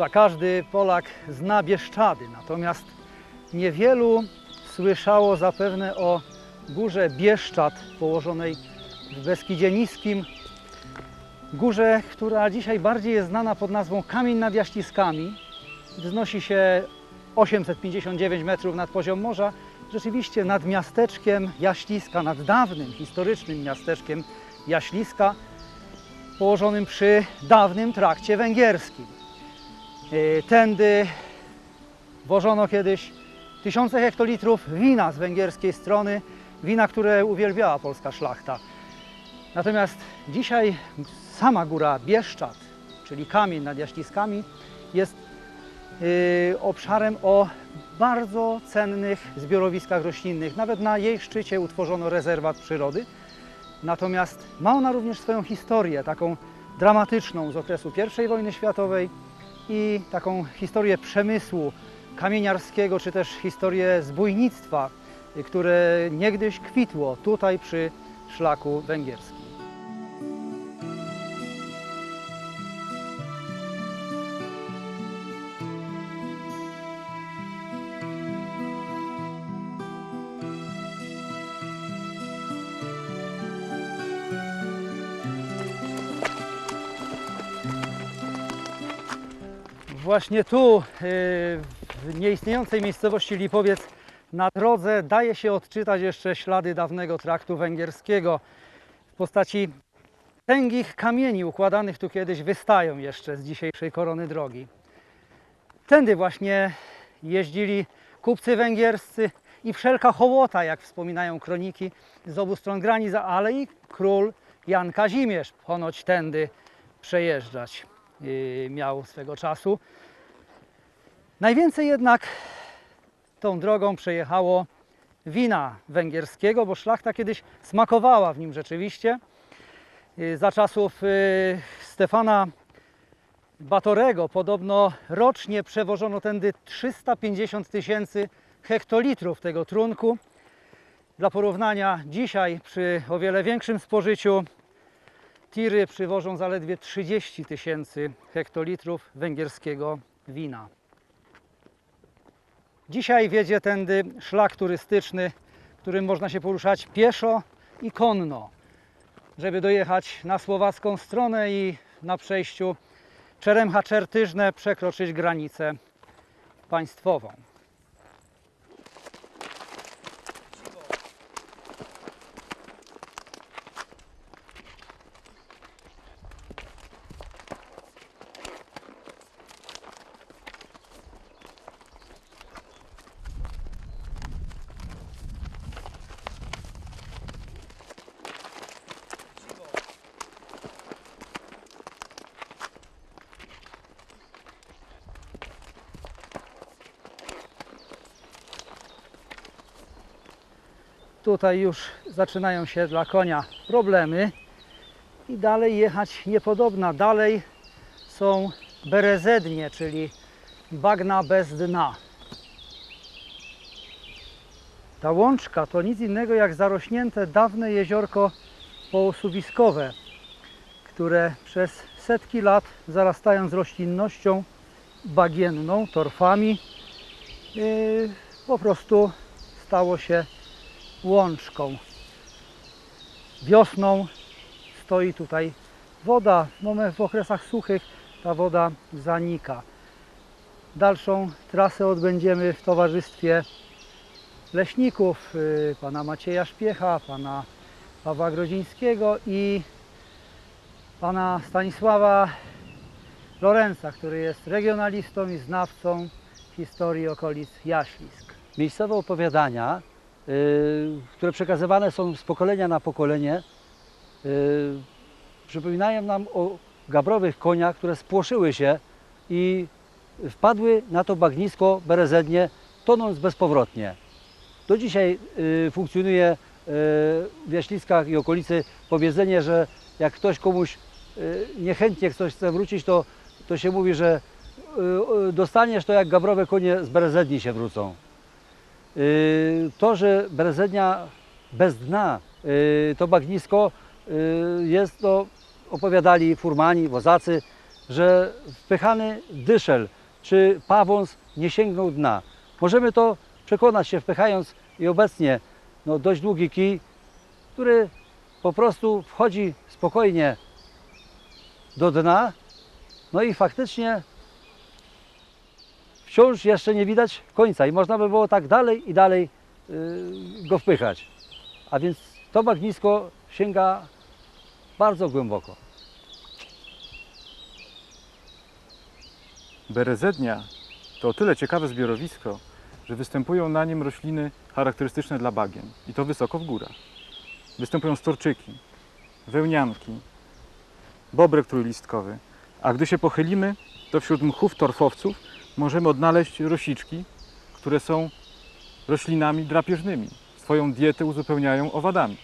Chyba każdy Polak zna Bieszczady, natomiast niewielu słyszało zapewne o górze Bieszczad położonej w Beskidzie Niskim. Górze, która dzisiaj bardziej jest znana pod nazwą Kamień nad Jaściskami. Wznosi się 859 metrów nad poziom morza. Rzeczywiście nad miasteczkiem Jaśliska, nad dawnym, historycznym miasteczkiem Jaśliska, położonym przy dawnym trakcie węgierskim. Yy, Tędy wożono kiedyś tysiące hektolitrów wina z węgierskiej strony, wina, które uwielbiała polska szlachta. Natomiast dzisiaj sama góra Bieszczad, czyli kamień nad Jaśliskami, jest yy, obszarem o bardzo cennych zbiorowiskach roślinnych. Nawet na jej szczycie utworzono rezerwat przyrody. Natomiast ma ona również swoją historię, taką dramatyczną z okresu I wojny światowej i taką historię przemysłu kamieniarskiego, czy też historię zbójnictwa, które niegdyś kwitło tutaj przy szlaku węgierskim. Właśnie tu, yy, w nieistniejącej miejscowości Lipowiec, na drodze daje się odczytać jeszcze ślady dawnego traktu węgierskiego. W postaci tęgich kamieni układanych tu kiedyś wystają jeszcze z dzisiejszej korony drogi. Tędy właśnie jeździli kupcy węgierscy i wszelka hołota, jak wspominają kroniki z obu stron granic, ale i król Jan Kazimierz ponoć tędy przejeżdżać miał swego czasu. Najwięcej jednak tą drogą przejechało wina węgierskiego, bo szlachta kiedyś smakowała w nim rzeczywiście. Yy, Za czasów yy, Stefana Batorego podobno rocznie przewożono tędy 350 tysięcy hektolitrów tego trunku. Dla porównania dzisiaj przy o wiele większym spożyciu tiry przywożą zaledwie 30 tysięcy hektolitrów węgierskiego wina. Dzisiaj wiedzie tędy szlak turystyczny, którym można się poruszać pieszo i konno, żeby dojechać na słowacką stronę i na przejściu Czeremcha-Czertyżne przekroczyć granicę państwową. Tutaj już zaczynają się dla konia problemy i dalej jechać niepodobna. Dalej są berezednie, czyli bagna bez dna. Ta łączka to nic innego jak zarośnięte dawne jeziorko połosuwiskowe, które przez setki lat zarastając roślinnością bagienną, torfami, yy, po prostu stało się łączką. Wiosną stoi tutaj woda, w momen- w okresach suchych ta woda zanika. Dalszą trasę odbędziemy w towarzystwie leśników, y, pana Macieja Szpiecha, pana Pawła Grodzińskiego i pana Stanisława Lorenza, który jest regionalistą i znawcą historii okolic Jaślisk. Miejscowe opowiadania, które przekazywane są z pokolenia na pokolenie, y, przypominają nam o gabrowych koniach, które spłoszyły się i wpadły na to bagnisko berezednie, tonąc bezpowrotnie. Do dzisiaj y, funkcjonuje y, w Jaśliskach i okolicy powiedzenie, że jak ktoś komuś y, niechętnie ktoś chce wrócić, to, to się mówi, że y, y, dostaniesz to jak gabrowe konie z berezedni się wrócą. Y, To, że berezednia bez dna, y, to bagnisko y, jest, to opowiadali furmani, wozacy, że wpychany dyszel czy pawąs nie sięgnął dna. Możemy to przekonać się wpychając i obecnie no, dość długi kij, który po prostu wchodzi spokojnie do dna. No i faktycznie wciąż jeszcze nie widać końca i można by było tak dalej i dalej yy, go wpychać. A więc to bagnisko sięga bardzo głęboko. Berezednia to o tyle ciekawe zbiorowisko, że występują na nim rośliny charakterystyczne dla bagien i to wysoko w górach. Występują storczyki, wełnianki, bobrek trójlistkowy, a gdy się pochylimy, to wśród mchów torfowców możemy odnaleźć rosiczki, które są roślinami drapieżnymi. Swoją dietę uzupełniają owadami.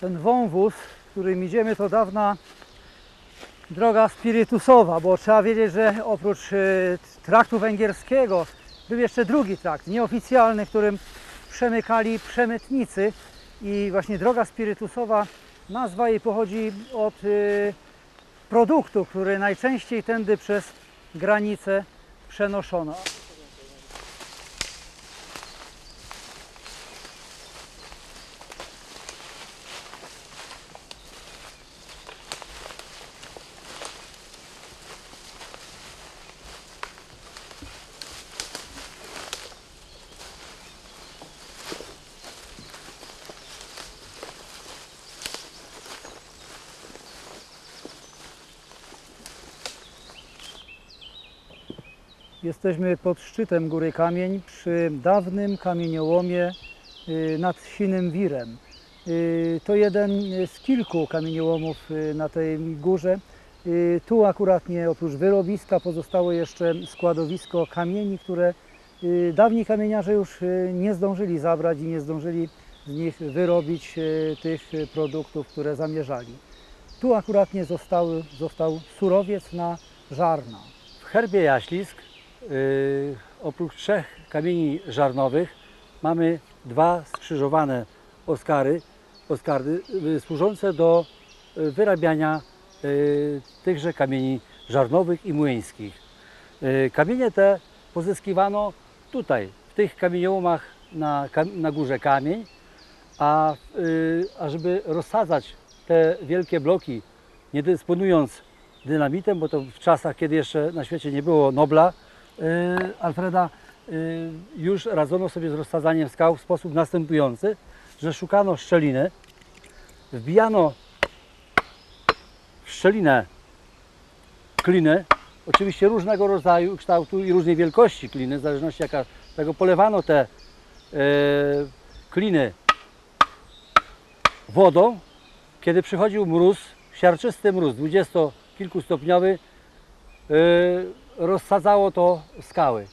Ten wąwóz, którym idziemy, to dawna droga spirytusowa, bo trzeba wiedzieć, że oprócz e, traktu węgierskiego był jeszcze drugi trakt, nieoficjalny, którym przemykali przemytnicy i właśnie droga spirytusowa, nazwa jej pochodzi od e, produktu, który najczęściej tędy przez granicę przenoszono. Jesteśmy pod szczytem Góry Kamień przy dawnym kamieniołomie y, nad Sinem Wirem. Y, To jeden z kilku kamieniołomów y, na tej górze. Tu akurat nie oprócz wyrobiska pozostało jeszcze składowisko kamieni, które dawni kamieniarze już nie zdążyli zabrać i nie zdążyli z nich wyrobić tych produktów, które zamierzali. Tu akurat nie zostały, został surowiec na żarna. W herbie Jaślisk oprócz trzech kamieni żarnowych mamy dwa skrzyżowane oskary, oskardy yy, służące do yy, wyrabiania tychże kamieni żarnowych i młyńskich. Kamienie te pozyskiwano tutaj, w tych kamieniołomach na, na górze kamień, a, a żeby rozsadzać te wielkie bloki, nie dysponując dynamitem, bo to w czasach, kiedy jeszcze na świecie nie było Nobla, Alfreda, yy, już radzono sobie z rozsadzaniem skał w sposób następujący, że szukano szczeliny, wbijano w szczelinę kliny, oczywiście różnego rodzaju kształtu i różnej wielkości kliny, w zależności jaka, tego polewano te yy, kliny wodą, kiedy przychodził mróz, siarczysty mróz, dwudziestokilkustopniowy, rozsadzało to skały.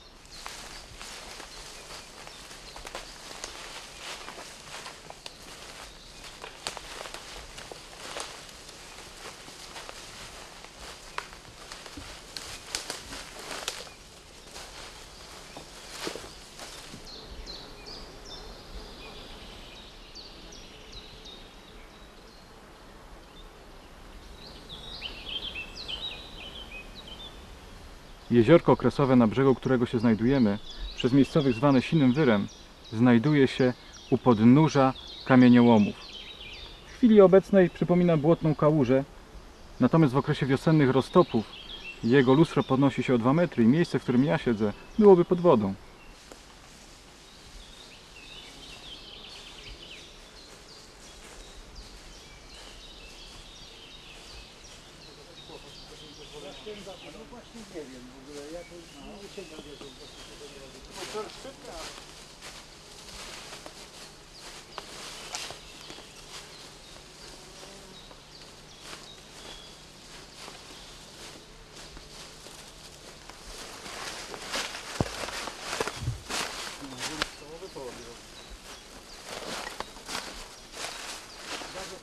Jeziorko okresowe, na brzegu którego się znajdujemy, przez miejscowych zwane Sinym Wyrem, znajduje się u podnóża kamieniołomów. W chwili obecnej przypomina błotną kałużę, natomiast w okresie wiosennych roztopów jego lustro podnosi się o 2 metry i miejsce, w którym ja siedzę, byłoby pod wodą.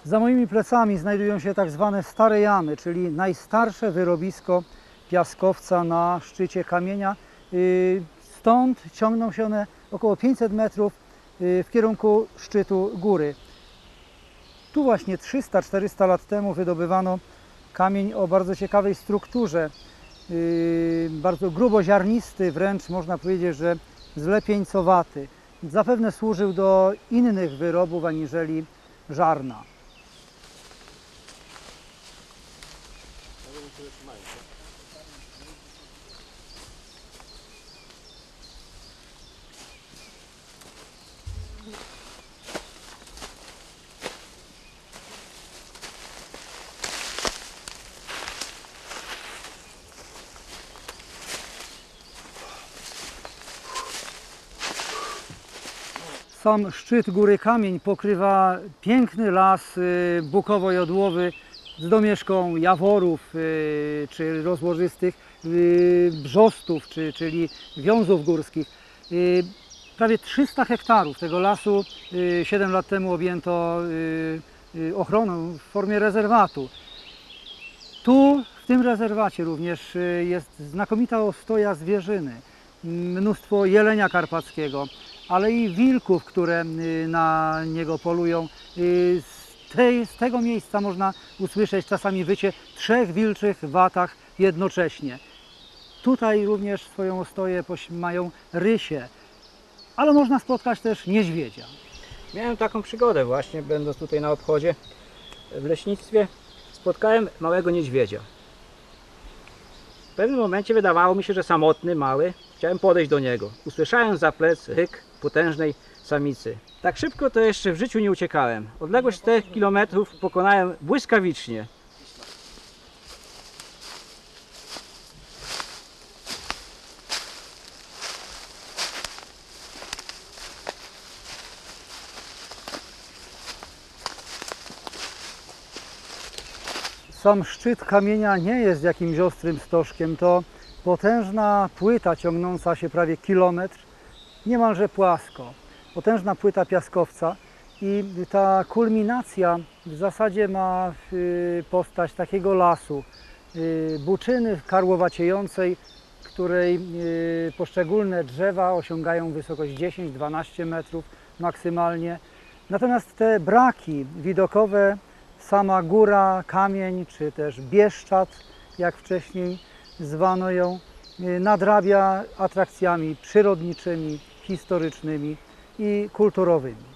Za moimi plecami znajdują się tak zwane stare jamy, czyli najstarsze wyrobisko piaskowca na szczycie kamienia. Y, Stąd ciągną się one około 500 metrów y, w kierunku szczytu góry. Tu właśnie 300-400 lat temu wydobywano kamień o bardzo ciekawej strukturze, yy, bardzo gruboziarnisty, wręcz można powiedzieć, że zlepieńcowaty. Zapewne służył do innych wyrobów aniżeli żarna. Sam szczyt góry Kamień pokrywa piękny las y, bukowo-jodłowy z domieszką jaworów y, czy rozłożystych y, brzostów, czy, czyli wiązów górskich. Y, Prawie 300 hektarów tego lasu 7 lat temu objęto ochroną w formie rezerwatu. Tu, w tym rezerwacie również jest znakomita ostoja zwierzyny, mnóstwo jelenia karpackiego, ale i wilków, które na niego polują. Tej, z tego miejsca można usłyszeć czasami wycie trzech wilczych watach jednocześnie. Tutaj również swoją ostoję mają rysie, ale można spotkać też niedźwiedzia. Miałem taką przygodę właśnie, będąc tutaj na obchodzie w leśnictwie. Spotkałem małego niedźwiedzia. W pewnym momencie wydawało mi się, że samotny, mały. Chciałem podejść do niego. Usłyszałem za plec ryk potężnej samicy. Tak szybko to jeszcze w życiu nie uciekałem. Odległość 4 km pokonałem błyskawicznie. Sam szczyt kamienia nie jest jakimś ostrym stożkiem, to potężna płyta ciągnąca się prawie kilometr, niemalże płasko. Potężna płyta piaskowca i ta kulminacja w zasadzie ma y, postać takiego lasu, y, buczyny karłowaciejącej, której y, poszczególne drzewa osiągają wysokość 10-12 metrów maksymalnie. Natomiast te braki widokowe sama góra, kamień, czy też Bieszczad, jak wcześniej zwano ją, nadrabia atrakcjami przyrodniczymi, historycznymi i kulturowymi.